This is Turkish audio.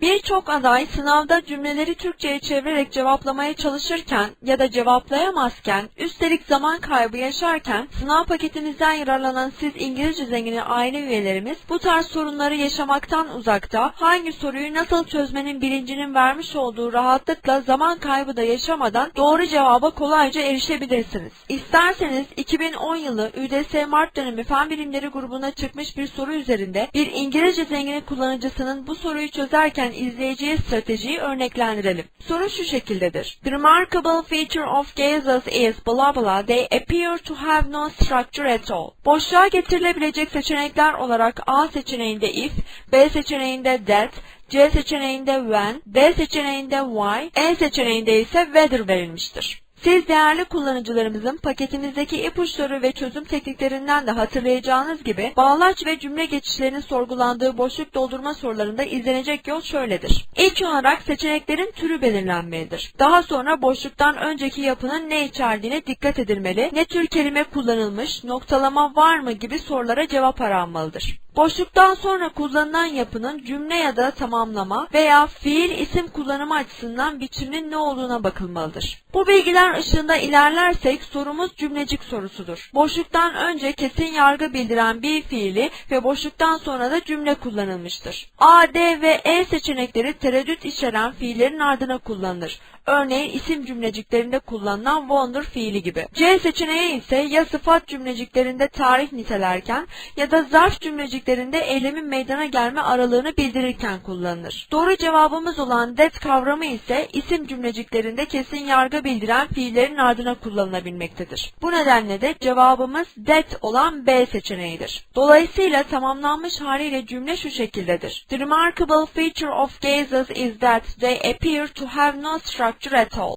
Birçok aday sınavda cümleleri Türkçe'ye çevirerek cevaplamaya çalışırken ya da cevaplayamazken, üstelik zaman kaybı yaşarken sınav paketimizden yararlanan siz İngilizce zengini aile üyelerimiz bu tarz sorunları yaşamaktan uzakta, hangi soruyu nasıl çözmenin bilincinin vermiş olduğu rahatlıkla zaman kaybı da yaşamadan doğru cevaba kolayca erişebilirsiniz. İsterseniz 2010 yılı ÜDS Mart dönemi fen bilimleri grubuna çıkmış bir soru üzerinde bir İngilizce zengini kullanıcısının bu soruyu çözerken izleyeceği stratejiyi örneklendirelim. Soru şu şekildedir. The remarkable feature of gases is blah blah they appear to have no structure at all. Boşluğa getirilebilecek seçenekler olarak A seçeneğinde if, B seçeneğinde that, C seçeneğinde when, D seçeneğinde why, E seçeneğinde ise whether verilmiştir. Siz değerli kullanıcılarımızın paketimizdeki ipuçları ve çözüm tekniklerinden de hatırlayacağınız gibi bağlaç ve cümle geçişlerinin sorgulandığı boşluk doldurma sorularında izlenecek yol şöyledir. İlk olarak seçeneklerin türü belirlenmelidir. Daha sonra boşluktan önceki yapının ne içerdiğine dikkat edilmeli, ne tür kelime kullanılmış, noktalama var mı gibi sorulara cevap aranmalıdır. Boşluktan sonra kullanılan yapının cümle ya da tamamlama veya fiil isim kullanımı açısından biçiminin ne olduğuna bakılmalıdır. Bu bilgiler ışığında ilerlersek sorumuz cümlecik sorusudur. Boşluktan önce kesin yargı bildiren bir fiili ve boşluktan sonra da cümle kullanılmıştır. A, D ve E seçenekleri tereddüt içeren fiillerin ardına kullanılır. Örneğin isim cümleciklerinde kullanılan wonder fiili gibi. C seçeneği ise ya sıfat cümleciklerinde tarih nitelerken ya da zarf cümleciklerinde eylemin meydana gelme aralığını bildirirken kullanılır. Doğru cevabımız olan that kavramı ise isim cümleciklerinde kesin yargı bildiren fiillerin ardına kullanılabilmektedir. Bu nedenle de cevabımız that olan B seçeneğidir. Dolayısıyla tamamlanmış haliyle cümle şu şekildedir. The remarkable feature of gases is that they appear to have no structure at all.